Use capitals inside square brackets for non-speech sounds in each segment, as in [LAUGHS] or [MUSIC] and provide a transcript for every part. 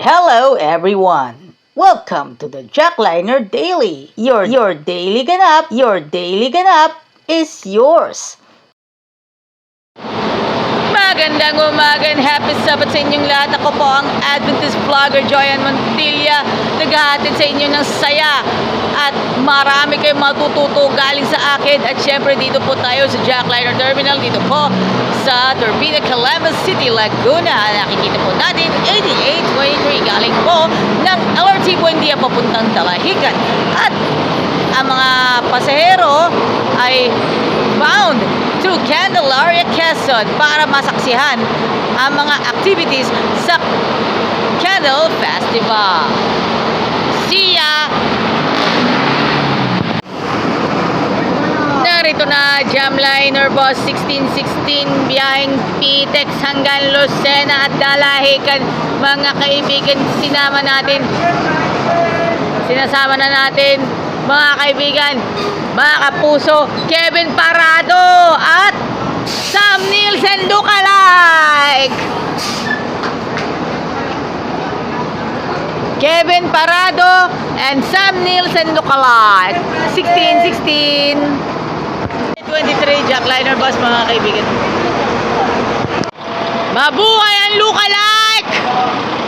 Hello everyone! Welcome to the Jackliner Daily. Your your daily ganap, your daily ganap is yours. Magandang umaga and happy Sabbath sa inyong lahat. Ako po ang Adventist vlogger Joyan Montilla. Naghahatid sa inyo ng saya at marami kayong matututo galing sa akin. At syempre dito po tayo sa Jackliner Terminal. Dito po sa Turbina, Calamas City, Laguna. Nakikita po natin 8823 galing po ng LRT Buendia papuntang Talahican. At ang mga pasahero ay bound to Candelaria, Quezon para masaksihan ang mga activities sa Candle Festival. Narito na Jamliner Bus 1616 biyaheng Pitex hanggang Lucena at Dalahican mga kaibigan sinama natin. Sinasama na natin mga kaibigan mga kapuso Kevin Parado at Sam Nielsen Dukalike! Kevin Parado and Sam Nielsen Dukalike. 1616 23 Jackliner bus mga kaibigan Mabuhay ang lookalike!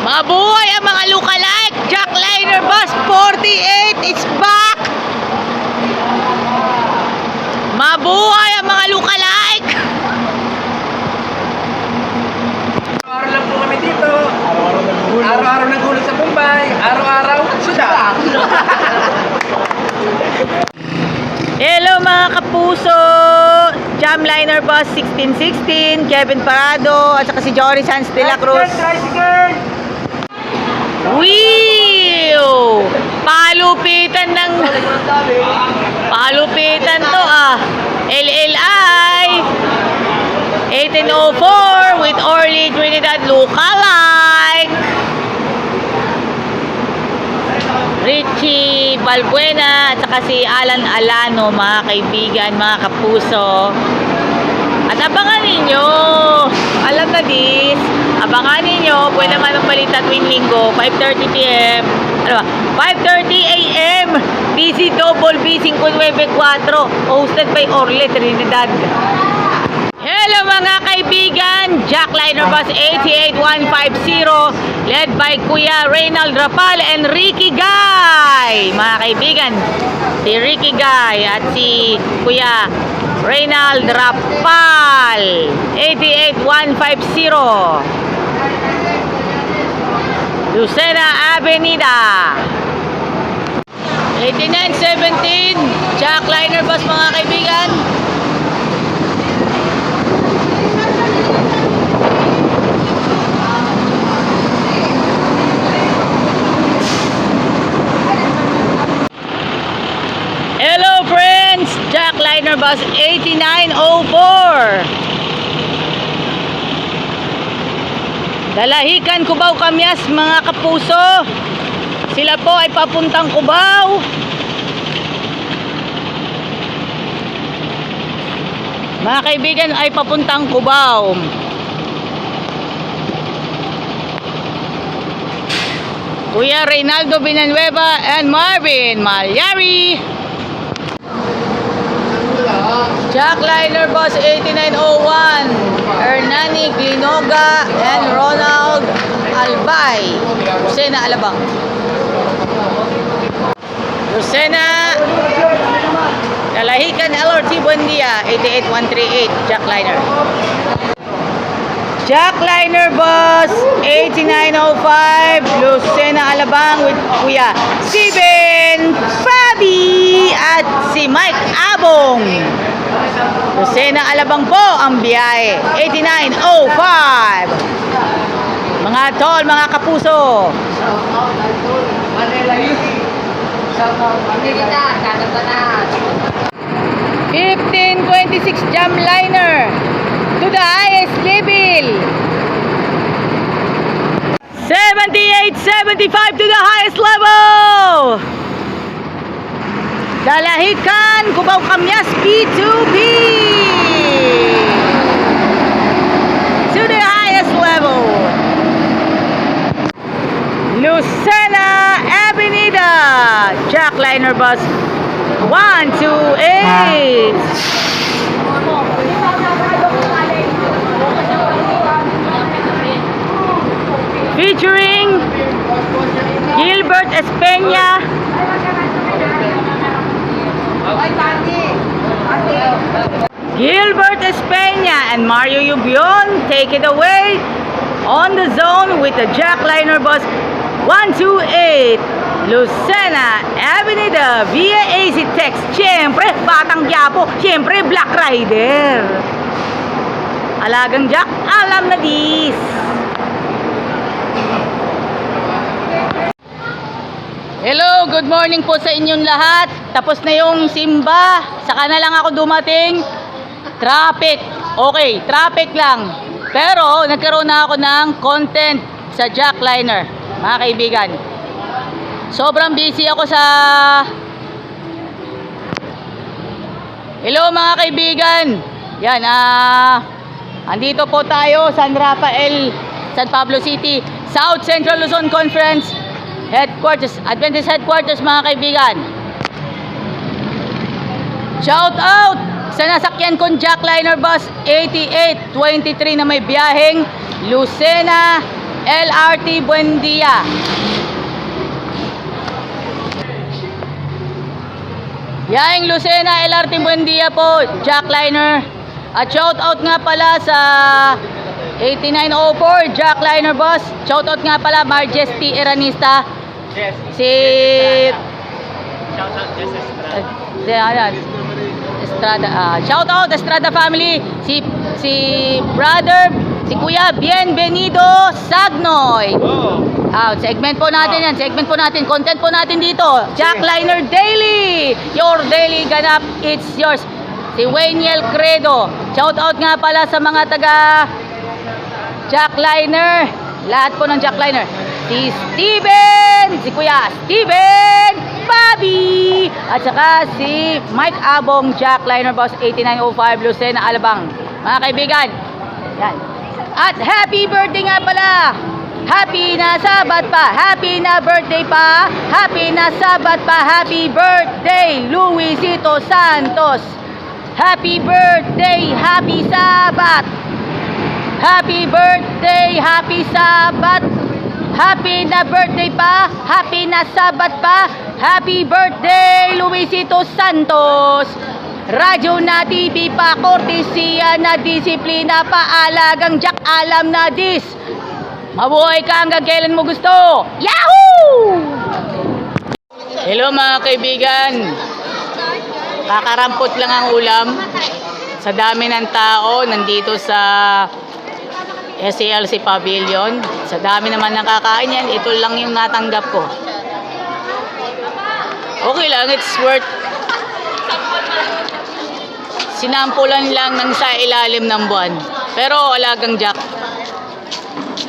Mabuhay ang mga lookalike! Jackliner bus 48 is back! Mabuhay ang mga lookalike! Araw-araw lang po kami dito. Araw-araw naghulog sa Bombay. Araw-araw, suda. [LAUGHS] Mga kapuso! Jamliner bus 1616, Kevin Parado, at saka si Jory Sanz de la Cruz. Wheel! Palupitan ng... Palupitan to ah. LLI 1804 with Orly Trinidad lookalike. Richie Balbuena at saka si Alan Alano mga kaibigan, mga kapuso. At abangan ninyo, alam na this, abangan ninyo, pwede naman ang balita tuwing linggo, 5.30pm, ano ba, 5.30 AM, BC Double B 594, hosted by Orle Trinidad. Mga kaibigan, Jackliner Bus 88150 led by Kuya Reynald Rapal and Ricky Guy. Mga kaibigan, si Ricky Guy at si Kuya Reynald Rapal. 88150 Lucena Avenida. 8917 Jackliner Bus mga kaibigan Hello friends! Jackliner Bus 8904 Dalahican Cubao Kamyas mga kapuso. Sila po ay papuntang Cubao. Mga kaibigan ay papuntang Cubao. Kuya Reynaldo Binanueva and Marvin Malyari Jackliner Bus 8901 Hernani Glinoga and Ronald Albay. Rosena Alabang. Rosena Dalahican LRT Buendia 88138 Jackliner. Jackliner Bus 8905 Lucena Alabang with Kuya Steven Fabi at si Mike Abong Lucena Alabang po ang biyahe. 8905 Mga tol, mga kapuso. Manila out, Manila. 1526 Jamliner to the highest level. 7875 to the highest level Dalahican Cubao Kamyas P2P to the highest level Lucena Avenida. Jackliner bus 128. Featuring Gilbert Espeña. Gilbert Espeña and Mario Yubion take it away on the zone with the Jackliner bus 128 Lucena Avenida via AC Text. Siyempre, Batang Quiapo. Siyempre, Black Rider. Alagang Jack, alam na dis. Hello, good morning po sa inyong lahat. Tapos na yung simba. Saka na lang ako dumating. Traffic. Okay, traffic lang. Pero nagkaroon na ako ng content sa Jackliner, mga kaibigan. Sobrang busy ako sa Hello mga kaibigan. Yan ah andito po tayo San Rafael, San Pablo City, South Central Luzon Conference Headquarters, Adventist Headquarters mga kaibigan. Shout out sa nasakyan kong Jackliner Bus 8823 na may biyaheng Lucena LRT Buendia. Biyaheng Lucena LRT Buendia po, Jackliner. At shout out nga pala sa 8904 Jackliner Bus. Shout out nga pala Majesty Eranista. Si Shout out Jess Estrada. Estrada. ah, shout out Estrada family. Si si brother, si Kuya Bienvenido Sagnoy. Oh. Ah, segment po natin yan. Segment po natin. Content po natin dito. Jackliner Daily. Your daily ganap, it's yours. Si Wayniel Credo. Shout out nga pala sa mga taga Jackliner. Lahat po ng Jackliner. Si Steven. Si Kuya Steven. Bobby. At saka si Mike Abong Jackliner Boss 8905 Lucena Alabang. Mga kaibigan. Yan. At happy birthday nga pala. Happy na Sabat pa. Happy na birthday pa. Happy na Sabat pa. Happy birthday Luisito Santos. Happy birthday, happy Sabat. Happy birthday, happy Sabat. Happy na birthday pa. Happy na Sabat pa. Happy birthday Luisito Santos. Radyo na TV pa, kortesiya na disiplina pa, alagang jack alam na dis. Mabuhay ka hanggang kailan mo gusto. Yahoo! Hello mga kaibigan. Kakarampot lang ang ulam. Sa dami ng tao nandito sa SCLC Pavilion. Sa dami naman nakakain yan, ito lang yung natanggap ko. Okay lang, it's worth sinampulan lang ng sa ilalim ng buwan. Pero alagang jack.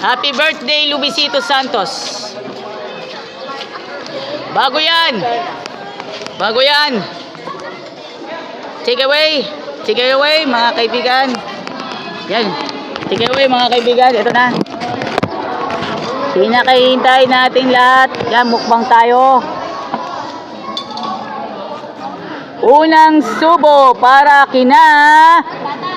Happy birthday, Luisito Santos. Bago yan. Bago yan. Take away. Take away, mga kaibigan. Yan. Take away, mga kaibigan. Ito na. Pinakahintay natin lahat. Yan, mukbang tayo. Unang subo para kina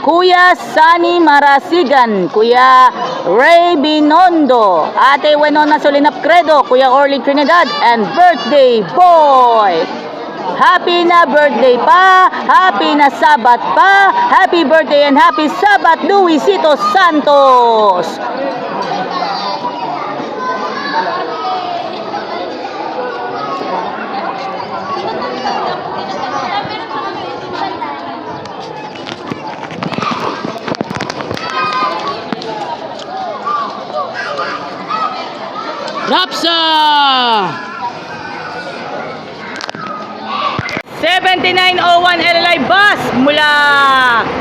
Kuya Sani Marasigan, Kuya Ray Binondo, Ate Wenona Solinap Credo, Kuya Orly Trinidad, and birthday boy! Happy na birthday pa! Happy na Sabat pa! Happy birthday and happy Sabat Luisito Santos! Rapsa! 7901 LLI bus mula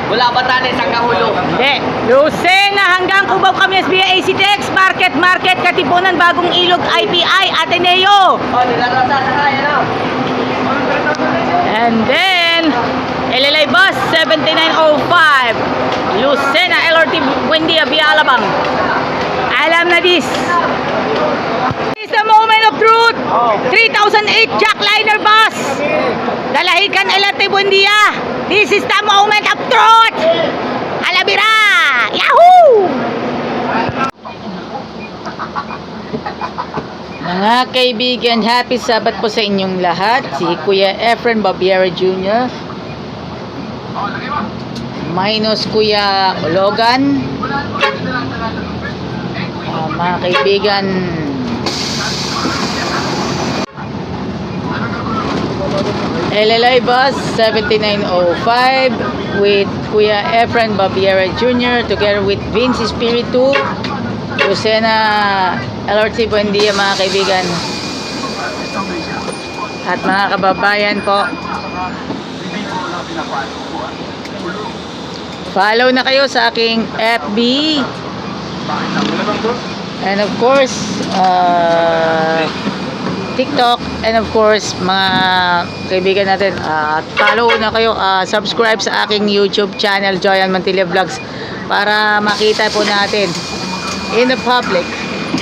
Wala ba tayo sa kahulog? Hindi. Lucena hanggang Cubao kami SBA ACTX Market Market Katipunan Bagong Ilog IPI Ateneo. Oh, nilarasa sa kaya. And then LLI bus 7905 Lucena LRT Buendia via Alabang. Alam na dis. Isa mo 3008 Jackliner bus. Dalahican Elate Buendia. This is the moment of truth. Alabira! Yahoo! Mga kaibigan, happy Sabat po sa inyong lahat. Si Kuya Efren Babiera Jr. Minus Kuya Logan. Ah, mga kaibigan, LLI Bus 7905 with Kuya Efren Babiera Jr. together with Vince Espiritu, Lucena LRT Buendia mga kaibigan. At mga kababayan po, follow na kayo sa aking FB. And of course, uh, TikTok and of course mga kaibigan natin uh, follow na kayo uh, subscribe sa aking YouTube channel Joyan Mantilla Vlogs para makita po natin in the public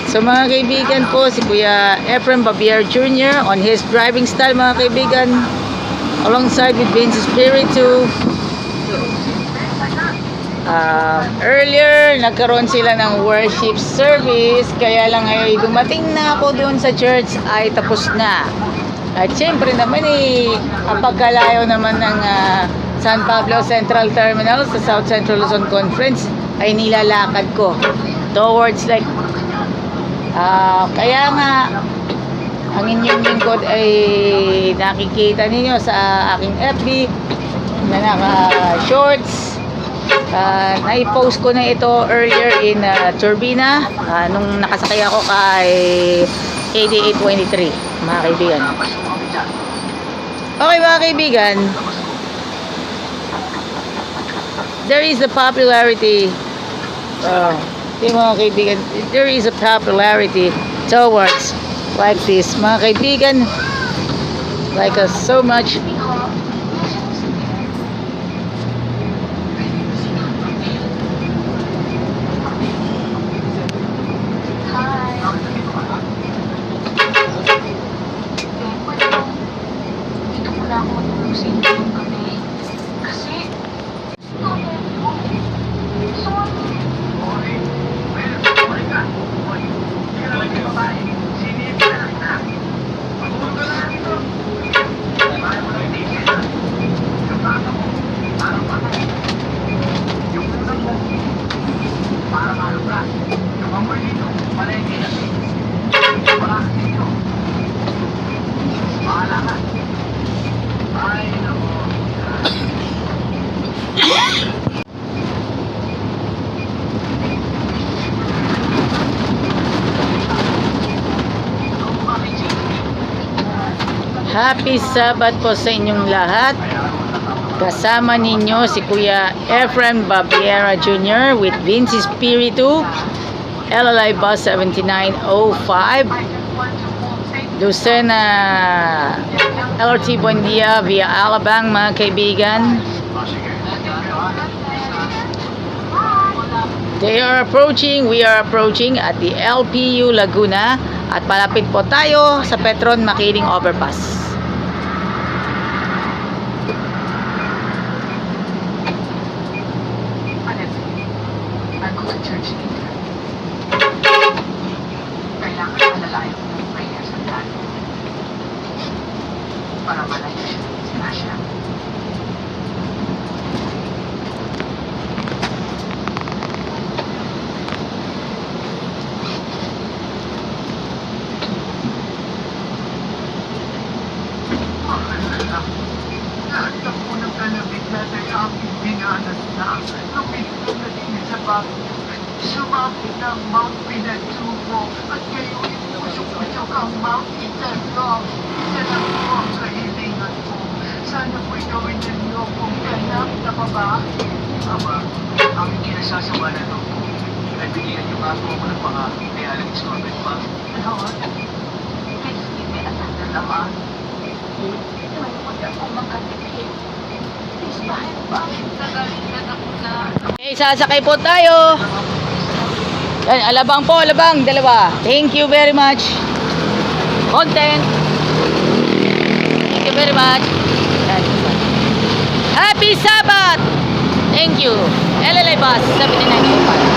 so mga kaibigan po si Kuya Efrem Babier Jr. on his driving style mga kaibigan alongside with Vince Espiritu Uh, earlier, nagkaroon sila ng worship service, kaya lang ay dumating na ako doon sa church ay tapos na. At syempre naman eh, ang pagkalayo naman ng ah, San Pablo Central Terminal sa South Central Luzon Conference ay nilalakad ko towards like ah kaya nga ang inyong lingkod ay nakikita ninyo sa aking FB na naka shorts Uh, nai-post ko na ito earlier in uh, Turbina. Uh, nung nakasakay ako kay AD823 mga kaibigan. Okay mga kaibigan. There is a popularity uh, mga kaibigan there is a popularity towards like this. Mga kaibigan like us so much Happy Sabat po sa inyong lahat. Kasama ninyo si Kuya Efren Babiera Jr. with Vince Espiritu, LLI Bus 7905, Lucena LRT Buendia via Alabang mga kaibigan. They are approaching, we are approaching at the LPU Laguna at palapit po tayo sa Petron Makiling Overpass. Bago sa church leader. Kailangan malalayo ko ng prayer sa dad. Para malayo siya ng sinasya. Lahat ng unang kalabit natin ang binanas na lumilipad na din sa bagyo. Sumapit ang Mount Pinatubo at ngayon pusok-pusok ang Mount Itanog. Isa lang po ang kahilingan ko. Sana po'y gawin ninyo kung ganap na babae. Ama, aming kinasasama na ito. Nagbigyan niyo ako ng mga realang installment pa. Okay, sasakay po tayo. Yan, alabang po, alabang, dalawa. Thank you very much. Content. Thank you very much. Happy Sabbath! Thank you. LLI Bus, 7985.